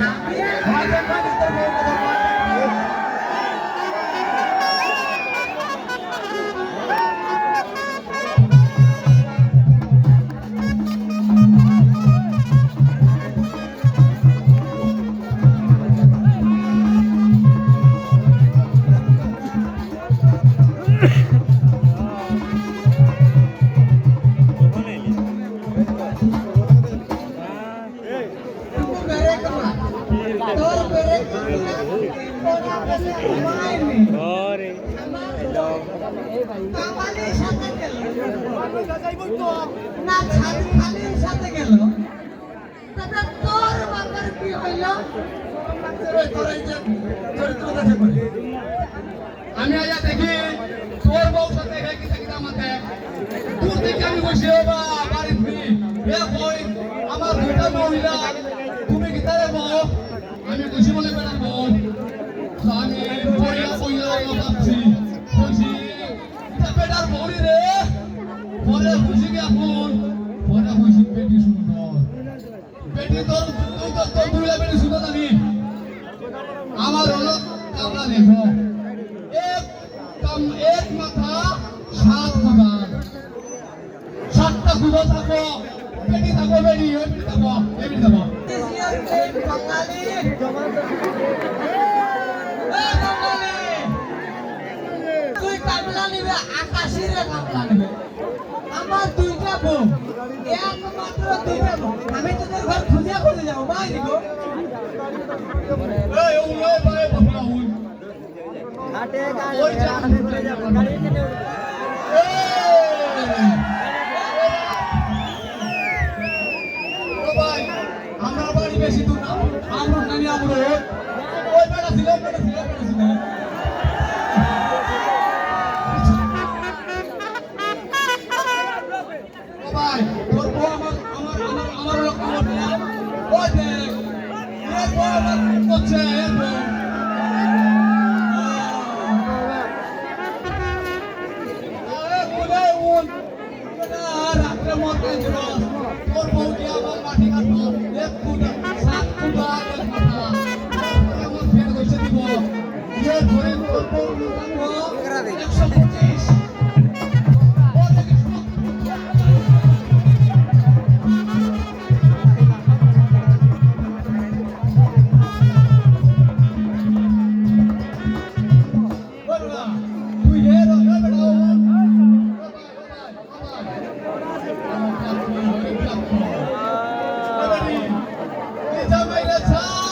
না তোর কি আমি আয়া দেখি, তোর বউ সাথে হে কিতা কিতা মাতে দূর থেকে আমি বসে আমার মহিলা, তুমি কিতা রে বউ? আমি খুশি মনে বউরি রে? পরে খুশি গে এখন পরে খুশি বেটি সুন্দর বেটি তোর তুই তো তোর দুইটা বেটি সুন্দর জানি আমার হলো কামলা দেখো এক কাম এক মাথা, সাত কুদাল সাতটা কুদাল থাকো। বেটি থাকো বেটি বেটি থাকো বেটি থাকো। বাঙালি আমার দুইটা আমরা বাড়ি বেশি দূর না আমরা নামি আমরা ওই বেটা ছিল বেটা ছিল বেটা ছিল ভাই তোর বউ আমার আমার আমার আমার লোক আমার না ওই দেখ এর বউ আমার করছে এর বউ রাত্রে মতে তোর বউ কি আমার লাঠি কাটলো। নিজামাইরা ছাড়